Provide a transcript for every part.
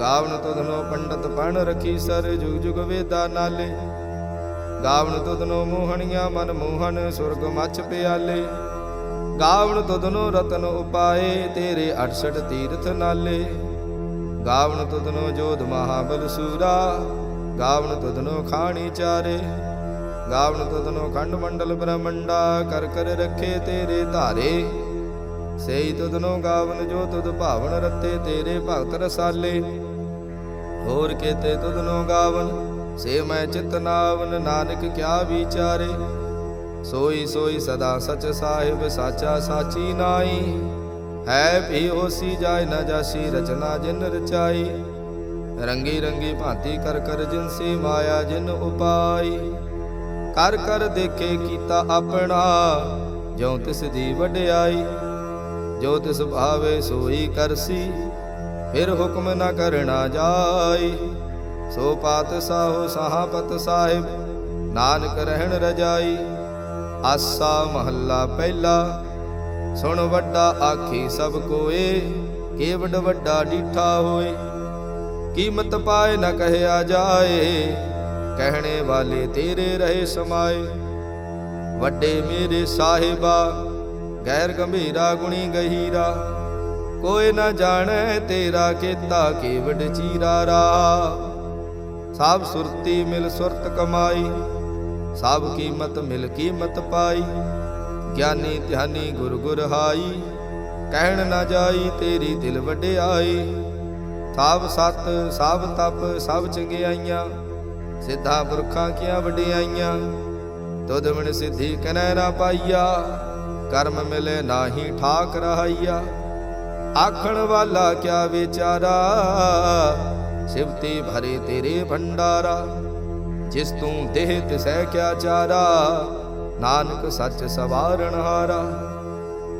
ਗਾਵਨ ਤੁਧਨੋ ਪੰਡਤ ਪਣ ਰਖੀ ਸਰ ਜੁਗ ਜੁਗ ਵੇਦਾ ਨਾਲੇ। ਗਾਵਨ ਤੁਧਨੋ ਮੋਹਣੀਆਂ ਮਨ ਮੋਹਨ ਸੁਰਗ ਮੱਚ ਪਿਆਲੇ। ਗਾਵਨ ਤੁਧਨੋ ਰਤਨ ਉਪਾਏ, ਤੇਰੇ 68 ਤੀਰਥ ਨਾਲੇ। ਗਾਵਨ ਤੁਧਨੋ ਜੋਧ ਮਹਾਬਲ ਸੂਰਾ, ਗਾਵਨ ਤੁਧਨੋ ਖਾਣੀ ਚਾਰੇ। ਗਾਵਨ ਤੁਧਨੋ ਖੰਡ ਮੰਡਲ ਬ੍ਰਹਮੰਡਾ, ਕਰ ਕਰ ਰੱਖੇ ਤੇਰੇ ਧਾਰੇ। ਸੇਈ ਤੁਧਨੋ ਗਾਵਨ, ਜੋ ਤੁਧ ਭਾਵਨ ਰਤੇ, ਤੇਰੇ ਭਗਤ ਰਸਾਲੇ। ਹੋਰ ਕੇਤੇ ਤੁਧਨੋ ਗਾਵਨ, ਸੇ ਮੈਂ ਚਿਤ ਨਾਵਨ, ਨਾਨਕ ਕਿਆ ਵਿਚਾਰੇ। ਸੋਈ ਸੋਈ ਸਦਾ ਸਚ ਸਾਹਿਬ, ਸਾਚਾ ਸਾਚੀ ਨਾਈ। ਹੈ ਭੀ ਹੋਸੀ ਜਾਇ, ਨਾ ਜਾਸੀ ਰਚਨਾ ਜਿਨ ਰਚਾਈ। ਰੰਗੀ ਰੰਗੀ ਭਾਂਤੀ ਕਰ ਕਰ ਜਿਨ ਸੇ ਮਾਇਆ ਜਿਨ ਉਪਾਈ। ਕਰ ਕਰ ਦੇਖੇ ਕੀਤਾ ਆਪਣਾ, ਜਿਉ ਤਿਸ ਦੀ ਵਡਿਆਈ। ਜੋ ਤਿਸ ਭਾਵੇ ਸੋਈ ਕਰਸੀ, ਫਿਰ ਹੁਕਮ ਨਾ ਕਰਨਾ ਜਾਈ। ਸੋ ਪਾਤ ਸਾਹੋ ਸਹਾਪਤ ਸਾਹਿਬ, ਨਾਨਕ ਰਹਿਣ ਰਜਾਈ। ਆਸਾ ਮਹੱਲਾ ਪਹਿਲਾ, ਸੁਣ ਵੱਡਾ ਆਖੀ ਸਭ ਕੋਏ ਕੇਵਡ ਵੱਡਾ ਡੀਠਾ ਹੋਏ। ਕੀਮਤ ਪਾਏ ਨਾ ਕਹਿਆ ਜਾਏ, ਕਹਿਣੇ ਵਾਲੇ ਤੇਰੇ ਰਹੇ ਸਮਾਏ। ਵੱਡੇ ਮੇਰੇ ਸਾਹਿਬਾ ਗੈਰ ਗੰਭੀਰਾ ਗੁਣੀ ਗਹੀਰਾ। ਕੋਈ ਨਾ ਜਾਣੈ ਤੇਰਾ ਕੀਤਾ ਕੇਵਡ ਚੀਰਾ ਰਾ ਸਭ ਸੁਰਤੀ ਮਿਲ ਸੁਰਤ ਕਮਾਈ, ਸਭ ਕੀਮਤ ਮਿਲ ਕੀਮਤ ਪਾਈ। ਗਿਆਨੀ ਧਿਆਨੀ ਗੁਰ ਗੁਰ ਹਾਈ, ਕਹਿਣ ਨਾ ਜਾਈ ਤੇਰੀ ਦਿਲ ਵਡਿਆਈ। ਸਭ ਸਤ ਸਭ ਤਪ ਸਭ ਚੰਗਿਆਈਆਂ, ਸਿੱਧਾ ਪੁਰਖਾਂ ਕੀਆਂ ਵਡਿਆਈਆਂ। ਤੁਧ ਮਨ ਸਿੱਧੀ ਕਨੈ ਨਾ ਪਾਈਆ। ਕਰਮ ਮਿਲੇ ਨਾਹੀ ਠਾਕ ਰਹਾਈਆ ਆਖਣ ਵਾਲਾ ਕਿਆ ਵਿਚਾਰਾ? ਸਿਵਤੀ ਭਰੇ ਤੇਰੇ ਭੰਡਾਰਾ। ਜਿਸ ਤੂੰ ਦੇਹ ਤਿਸੈ ਕਿਆ ਚਾਰਾ? ਨਾਨਕ ਸੱਚ ਸਵਾਰਣ ਹਾਰਾ।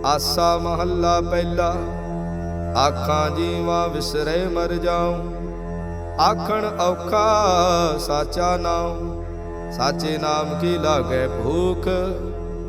ਆਸਾ ਮਹੱਲਾ ਪਹਿਲਾ। ਆਖਾਂ ਜੀਵਾ ਵਿਸਰੇ ਮਰ ਜਾਉ। ਆਖਣ ਔਖਾ ਸਾਚਾ ਨਾਮ ਸਾਚੇ ਨਾਮ ਕੀ ਲਾਗੇ ਭੂਖ?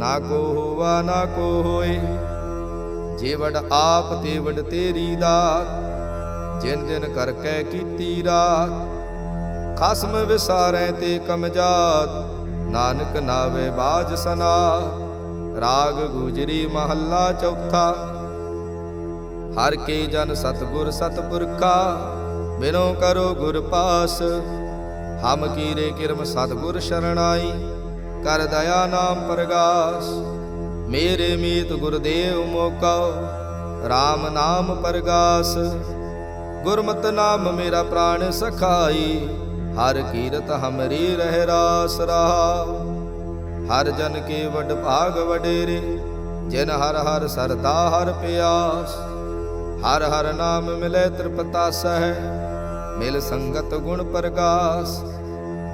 ਨਾ ਕੋ ਹੋਵਾ ਨਾ ਕੋ ਹੋਏ। ਜੇ ਵਡ ਆਪ, ਤੇ ਵਡ ਤੇਰੀ ਦਾਤ। ਜਿਨ ਦਿਨ ਕਰਕੇ ਕੀਤੀ ਰਾਤ, ਖਸਮ ਵਿਸਾਰੈ ਤੇ ਕਮਜਾਤ ਨਾਨਕ ਨਾਵੇ ਬਾਜ ਸਨਾ ਰਾਗ ਗੁਜਰੀ ਮਹੱਲਾ ਚੌਥਾ। ਹਰ ਕੇ ਜਨ ਸਤਗੁਰ ਸਤਪੁਰਖਾ, ਬਿਨੋ ਕਰੋ ਗੁਰ ਪਾਸ। ਹਮ ਕੀਰੇ ਕਿਰਮ ਸਤਗੁਰ ਸ਼ਰਣਾਈ। ਕਰ ਦਇਆ ਨਾਮ ਪ੍ਰਗਾਸ। ਮੇਰੇ ਮੀਤ ਗੁਰਦੇਵ ਮੋਕਾ RAM ਨਾਮ ਪ੍ਰਗਾਸ। ਗੁਰਮਤ ਨਾਮ ਮੇਰਾ ਪ੍ਰਾਣ ਸਖਾਈ, ਹਰ ਕੀਰਤ ਹਮਰੀ ਰਹਿ ਰਾਸ ਰਹਾ। ਹਰ ਜਨ ਕੇ ਵਡ ਭਾਗ ਵਡੇਰੇ, ਜਿਨ ਹਰ ਹਰ ਸਰਦਾ ਹਰ ਪਿਆਸ। ਹਰ ਹਰ ਨਾਮ ਮਿਲੇ ਤ੍ਰਿਪਤਾ ਸਹਿ, ਮਿਲ ਸੰਗਤ ਗੁਣ ਪ੍ਰਗਾਸ।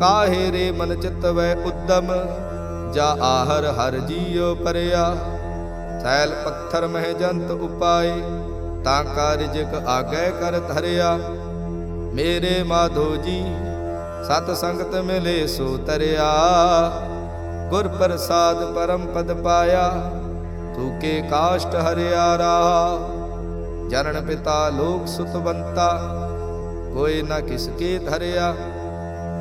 ਕਾਹੇ ਰੇ ਮਨ ਚਿਤ ਵੈ ਉਦਮ, ਜਾ ਆਹਰ ਹਰ ਜੀਉ ਪਰਿਆ। ਸੈਲ ਪੱਥਰ ਮਹਿ ਜੰਤ ਉਪਾਏ, ਤਾਂ ਕਾਰਜਕ ਆਗੈ ਕਰ ਧਰਿਆ। ਮੇਰੇ ਮਾਧੋ ਜੀ, ਸਤ ਸੰਗਤ ਮਿਲੇ ਸੋ ਤਰਿਆ। ਗੁਰ ਪ੍ਰਸਾਦ ਪਰਮ ਪਦ ਪਾਇਆ ਤੂਕੇ ਕਾਸ਼ਟ ਹਰਿਆ ਰਾ ਜਨਨ ਪਿਤਾ ਲੋਕ ਸੁਤਵੰਤਾ ਕੋਈ ਨਾ ਕਿਸ ਕੇ ਧਰਿਆ।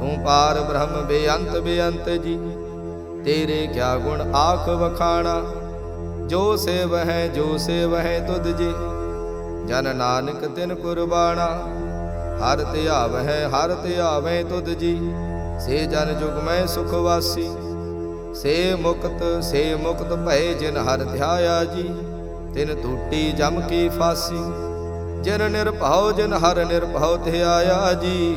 ਤੂੰ ਪਾਰ ਬ੍ਰਹਮ ਬੇਅੰਤ ਬੇਅੰਤ ਜੀ, ਤੇਰੇ ਕਿਆ ਗੁਣ ਆਖ ਵਖਾਣਾ? ਜੋ ਸੇਵ ਹੈ, ਜੋ ਸੇਵ ਹੈ ਤੁਧ ਜੀ, ਜਨ ਨਾਨਕ ਤਿਨ ਕੁਰਬਾਨਾ ਹਰ ਧਿਆਵ ਹੈ, ਹਰ ਧਿਆਵੇਂ ਤੁਧ ਜੀ, ਸੇ ਜਨ ਜੁਗ ਮੈਂ ਸੁਖ ਵਾਸੀ। ਸੇ ਮੁਕਤ ਸੇ ਮੁਕਤ ਭਏ ਜਿਨ ਹਰ ਧਿਆਇਆ ਜੀ, ਤਿਨ ਟੂਟੀ ਜਮ ਕੀ ਫਾਸੀ। ਜਿਨ ਨਿਰਭਉ, ਜਿਨ ਹਰ ਨਿਰਭਉ ਧਿਆਇਆ ਜੀ।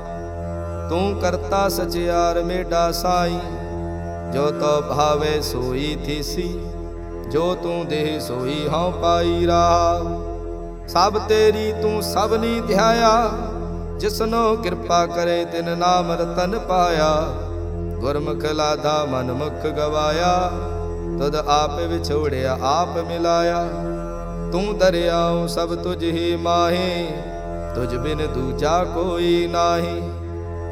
ਤੂੰ ਕਰਤਾ ਸਚਿਆਰ ਮੇਡਾ ਸਾਈ। ਜੋ ਤੋ ਭਾਵੇ ਸੋਈ ਥੀਸੀ, ਜੋ ਤੂੰ ਦੇਹ ਸੋਈ ਹਉ ਪਾਈ ਰਾ ਸਭ ਤੇਰੀ ਤੂੰ ਸਭ ਨੀ ਧਿਆਇਆ, ਜਿਸਨੋ ਕਿਰਪਾ ਕਰੇ ਤਿਨ ਨਾਮ ਰਤਨ ਪਾਇਆ। ਗੁਰਮੁਖ ਲਾਦਾ ਮਨ ਮੁਖ ਗਵਾਇਆ ਤਦ ਆਪ ਵਿਛੋੜਿਆ, ਆਪ ਮਿਲਾਇਆ। ਤੂੰ ਦਰਿਆਉ ਸਭ ਤੁਝ ਹੀ ਮਾਹੀ, ਤੁਝ ਬਿਨ ਦੂਜਾ ਕੋਈ ਨਾਹੀ।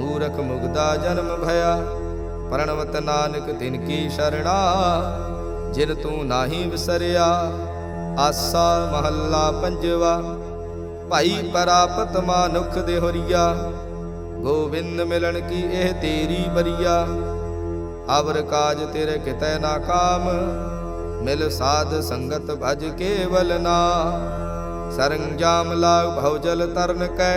ਮੂਰਖ ਮੁਗਦਾ ਜਨਮ ਭਇਆ, ਪ੍ਰਣਵਤ ਨਾਨਕ ਤਿਨ ਕੀ ਸ਼ਰਣਾ, ਜਿਨ ਤੂੰ ਨਾਹੀ ਵਿਸਰਿਆ, ਆਸਾ ਮਹੱਲਾ ਪੰਜਵਾ। ਭਾਈ ਪਰਾਪਤ ਮਾਨੁਖ ਦੇ ਹੋਰੀਆ ਗੋਬਿੰਦ ਮਿਲਣ ਕੀ ਇਹ ਤੇਰੀ ਬਰੀਆ। ਅਵਰ ਕਾਜ ਤੇਰੇ ਕਿਤੈ ਨਾ ਕਾਮ, ਮਿਲ ਸਾਧ ਸੰਗਤ ਭਜ ਕੇਵਲ ਨਾ। ਸਰੰਜਾਮ ਲਾਗ ਭਉ ਜਲ ਤਰਨ ਕੈ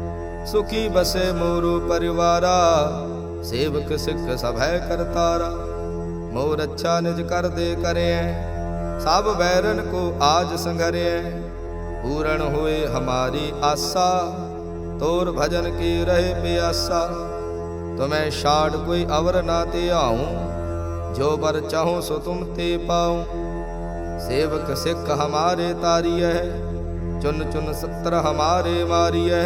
ਸੁਖੀ ਬਸੇ ਮੋਰੂ ਪਰਿਵਾਰਾ, ਸੇਵਕ ਸਿੱਖ ਸਭੈ ਕਰਤਾਰਾ। ਮੋ ਰੱਛਾ ਨਿਜ ਕਰ ਦੇ ਕਰਿਐ, ਸਭ ਵੈਰਨ ਕੋ ਆਜ ਸੰਘਰਿਐ। ਪੂਰਨ ਹੋਏ ਹਮਾਰੀ ਆਸਾ, ਤੋਰ ਭਜਨ ਕੀ ਰਹੇ ਪਿਆਸਾ। ਤੁਮੈ ਛਾੜ ਕੋਈ ਅਵਰ ਨਾ ਤੇ ਆਉ ਜੋ ਬਰ ਚਾਹੂੰ ਸੋ ਤੁਮ ਤੇ ਪਾਉ। ਸੇਵਕ ਸਿੱਖ ਹਮਾਰੇ ਤਾਰੀਐ, ਚੁਨ ਚੁਨ ਸੱਤਰ ਹਮਾਰੇ ਮਾਰੀਐ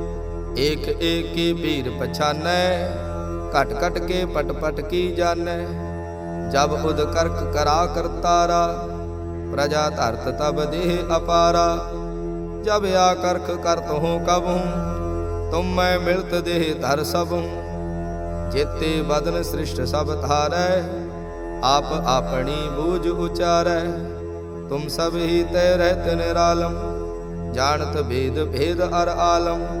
ਏਕ ਏਕੀ ਕੀ ਭੀਰ ਪਛਾਨੈ, ਘਟ ਘਟ ਕੇ ਪਟ ਪਟ ਕੀ ਜਾਣੈ। ਜਬ ਉਦ ਕਰਕ ਕਰਾ ਕਰਤਾਰਾ ਪ੍ਰਜਾ ਧਰਤ ਤਬ ਦੇਹ ਅਪਾਰਾ। ਜਬ ਆ ਕਰਖ ਕਰਤ ਹੂੰ ਕਬ ਹੂੰ ਤੁਮ ਮੈਂ ਮਿਲਤ ਦੇਹ ਧਰ ਸਭ ਹੂੰ ਜੇਤੇ ਬਦਨ ਸ੍ਰਿਸ਼ਟ ਸਭ ਧਾਰੈ, ਆਪ ਆਪਣੀ ਬੂਝ ਉਚਾਰੈ। ਤੁਮ ਸਭ ਹੀ ਤੈ ਰਹਿਤ ਨਿਰਾਲਮ, ਜਾਣਤ ਭੇਦ ਭੇਦ ਅਰ ਆਲਮ।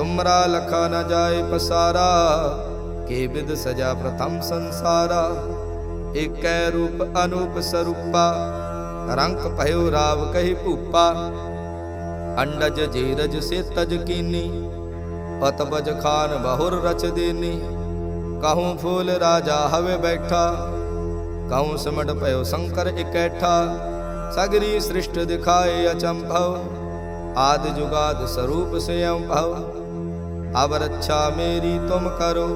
ਤੁਮਰਾ ਲਖਾ ਨ ਜਾਏ ਪਸਾਰਾ, ਕੇ ਬਿਦ ਸਜਾ ਪ੍ਰਥਮ ਸੰਸਾਰਾ। ਏਕੈ ਰੂਪ ਅਨੂਪ ਸਰੂਪਾ ਰੰਗ ਭਇਓ ਰਾਵ ਕਹੀ ਭੂਪਾ। ਅੰਡਜ ਜੀਰਜ ਸੇ ਤਜ ਕੀਨੀ ਪਤਬਜ ਖਾਨ ਬਹੁਰ ਰਚ ਦੇਨੀ। ਕਹੂੰ ਫੂਲ ਰਾਜਾ ਹਵੇ ਬੈਠਾ, ਕਹੂੰ ਸਿਮਟ ਭਇਓ ਸ਼ੰਕਰ ਇਕੈਠਾ। ਸਗਰੀ ਸ੍ਰਿਸ਼ਟ ਦਿਖਾਏ ਅਚੰਭਵ, ਆਦ ਜੁਗਾਦ ਸਰੂਪ ਸਿਯੰ ਭਵ। ਅਬ ਰੱਛਾ ਮੇਰੀ ਤੁਮ ਕਰੋ,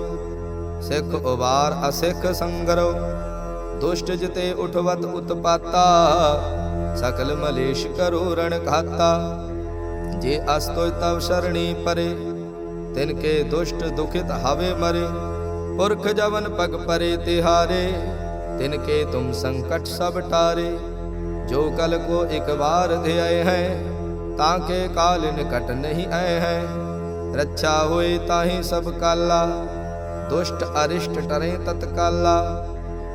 ਸਿੱਖ ਉਬਾਰ ਅਸਿੱਖ ਸੰਗਰੋ। ਦੁਸ਼ਟ ਜਿਤੇ ਉਠਵਤ ਉਤਪਾਤਾ, ਸਕਲ ਮਲੇਸ਼ ਕਰੋ ਰਣ ਖਾਤਾ ਜੇ ਅਸਤੋਇ ਤਵ ਸ਼ਰਣੀ ਪਰੇ, ਤਿਨ ਕੇ ਦੁਸ਼ਟ ਦੁਖਿਤ ਹਵੇ ਮਰੇ। ਪੁਰਖ ਜਵਨ ਪਗ ਪਰੇ ਤਿਹਾਰੇ, ਤਿਨ ਕੇ ਤੁਮ ਸੰਕਟ ਸਭ ਟਾਰੇ। ਜੋ ਕਲ ਕੋ ਇੱਕ ਵਾਰ ਧਿਆਏ ਹੈ, ਤਾਂ ਕੇ ਕਾਲ ਨਿਕਟ ਨਹੀਂ ਆਏ ਹੈ। ਰੱਛਾ ਹੋਏ ਤਾਹੀ ਸਭ ਕਾਲਾ, ਦੁਸ਼ਟ ਅਰਿਸ਼ਟ ਟਰੇ ਤਤਕਾਲਾ।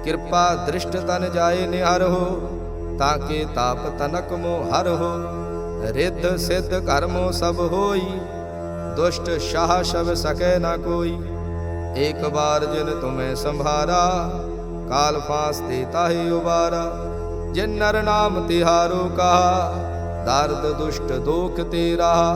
ਕਿਰਪਾ ਦ੍ਰਿਸ਼ਟ ਤਨ ਜਾਏ ਨਿਹਰ ਹੋ, ਤਾਂ ਕੇ ਤਾਪ ਤਨਕ ਮੋ ਹਰ ਹੋ। ਰਿੱਧ ਸਿੱਧ ਕਰਮੋ ਸਭ ਹੋਈ, ਦੁਸ਼ਟ ਸ਼ਾਹ ਸ਼ਬ ਸਕੈ ਨਾ ਕੋਈ। ਇੱਕ ਬਾਰ ਜਿਨ ਤੁਮੈ ਸੰਭਾਰਾ, ਕਾਲ ਫਾਸ ਤੇ ਤਾਹੇ ਉਬਾਰਾ। ਜਿਨ ਨਰ ਨਾਮ ਤਿਹਾਰੋ ਕਹਾ, ਦਰਦ ਦੁਸ਼ਟ ਦੋਖ ਤੇਰਾ।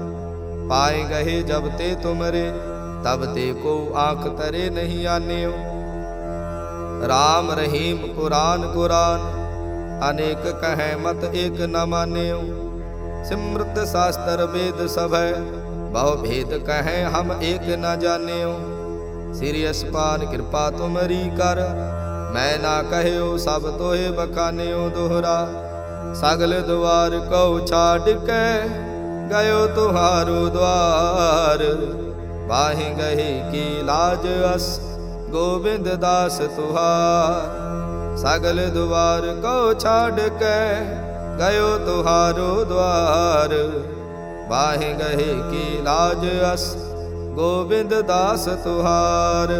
ਪਾਏ ਗਏ ਜਬ ਤੇ ਤੁਮਰੇ, ਤਬ ਤੇ ਕੋ ਆਂਖ ਤਰੇ ਨਹੀਂ ਆਨਿਓ। RAM ਰਹੀਮ ਕੁਰਾਨ ਕੁਰਾਨ ਅਨੇਕ ਕਹੈ ਮਤ ਏਕ ਨ ਮਾਨਿਓ। ਸਿਮਰਤ ਸਾਸਤਰ ਵੇਦ ਸਭੈ, ਬਹੁ ਭੇਦ ਕਹੈ ਹਮ ਏਕ ਨ ਜਾਣਿਓ। ਸ੍ਰੀ ਅਸਪਾਨ ਕਿਰਪਾ ਤੁਮਰੀ ਕਰ, ਮੈਂ ਨਾ ਕਹਿਓ ਸਭ ਤੋਏ ਬਖਾਨਿਓ ਦੋਹਰਾ। ਸਗਲ ਦੁਆਰ ਕਉ ਛਾੜ ਕੇ ਗਇਓ ਤੁਹਾਰੋ ਦਵਾਰ। ਬਾਹੀ ਗਹੀ ਕੀ ਲਾਜ ਅਸ, ਗੋਬਿੰਦ ਦਾਸ ਤੁਹਾਰ। ਸਗਲ ਦੁਆਰ ਕਉ ਛਾੜ ਕੇ, ਗਇਓ ਤੁਹਾਰੋ ਦਵਾਰ। ਬਾਹੀ ਗਹੀ ਕੀ ਲਾਜ ਅਸ, ਗੋਬਿੰਦ ਦਾਸ ਤੁਹਾਰ।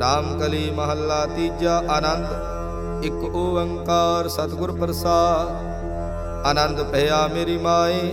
ਰਾਮ ਕਲੀ ਮਹੱਲਾ ਤੀਜਾ ਆਨੰਦ, ਇੱਕ ਓੰਕਾਰ ਸਤਿਗੁਰ ਪ੍ਰਸਾਦ। ਆਨੰਦ ਭਇਆ ਮੇਰੀ ਮਾਏ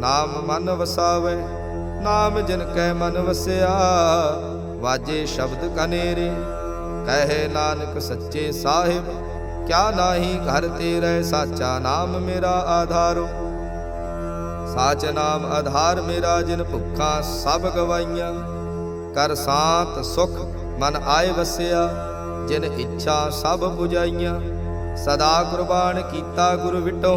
ਨਾਮ ਮਨ ਵਸਾਵੇ, ਨਾਮ ਜਿਨ ਕੈ ਮਨ ਵਸਿਆ, ਵਾਜੇ ਸ਼ਬਦ ਕਨੇਰੇ, ਕਹੇ ਨਾਨਕ ਸੱਚੇ ਸਾਹਿਬ, ਕਿਆ ਨਾਹੀ ਘਰ ਤੇਰੇ, ਸਾਚਾ ਨਾਮ ਮੇਰਾ ਆਧਾਰੋ। ਸਾਚ ਨਾਮ ਆਧਾਰ ਮੇਰਾ, ਜਿਨ ਭੁੱਖਾਂ ਸਭ ਗਵਾਈਆਂ। ਕਰ ਸਾਤ ਸੁਖ ਮਨ ਆਏ ਵਸਿਆ, ਜਿਨ ਇੱਛਾ ਸਭ 부ਜਾਈਆਂ ਸਦਾ ਕੁਰਬਾਨ ਕੀਤਾ ਗੁਰ ਵਿਟੋ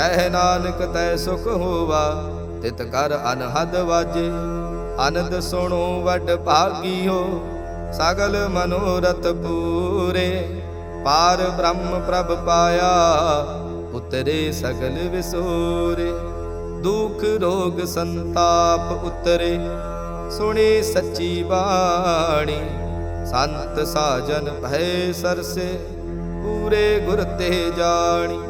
ਕਹਿ ਨਾਨਕ, ਤੈ ਸੁਖ ਹੋਵਾ। ਤਿਤ ਕਰ ਅਨਹਦ ਵਾਜੇ ਆਨੰਦ ਸੁਣੋ ਵੱਡ ਭਾਗੀਓ। ਸਗਲ ਮਨੋਰਥ ਪੂਰੇ, ਪਾਰ ਬ੍ਰਹਮ ਪ੍ਰਭ ਪਾਇਆ, ਉਤਰੇ ਸਗਲ ਵਿਸੂਰੇ। ਦੁਖ, ਰੋਗ, ਸੰਤਾਪ ਉਤਰੇ, ਸੁਣੀ ਸੱਚੀ ਬਾਣੀ। ਸੰਤ ਸਾਜਨ ਭੈ ਸਰਸੇ, ਪੂਰੇ ਗੁਰ ਤੇ ਜਾਣੀ।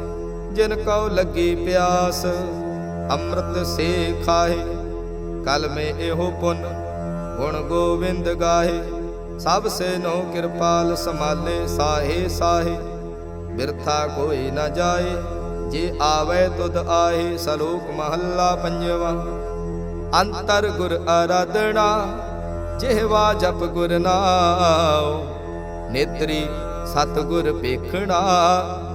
ਜਿਨ ਕਉ ਲੱਗੀ ਪਿਆਸ, ਅੰਮ੍ਰਿਤ ਸੇ ਖਾਹੇ। ਕਲ ਮੇ ਇਹੋ ਪੁਨ, ਗੁਣ ਗੋਵਿੰਦ ਗਾਹੇ। ਸਭ ਸੇ ਨੋ ਕਿਰਪਾਲ ਸਮਾਲੇ ਸਾਹੇ ਸਾਹੇ। ਬਿਰਥਾ ਕੋਈ ਨਾ ਜਾਏ, ਜੇ ਆਵੇ ਤੁਧ ਆਹੇ, ਸਲੋਕ ਮਹੱਲਾ ਪੰਜਵਾ। ਅੰਤਰ ਗੁਰ ਆਰਾਧਣਾ ਜਿਹਵਾ ਜਪ ਗੁਰ ਨਾਉ। ਨੇਤਰੀ ਸਤਗੁਰ ਵੇਖਣਾ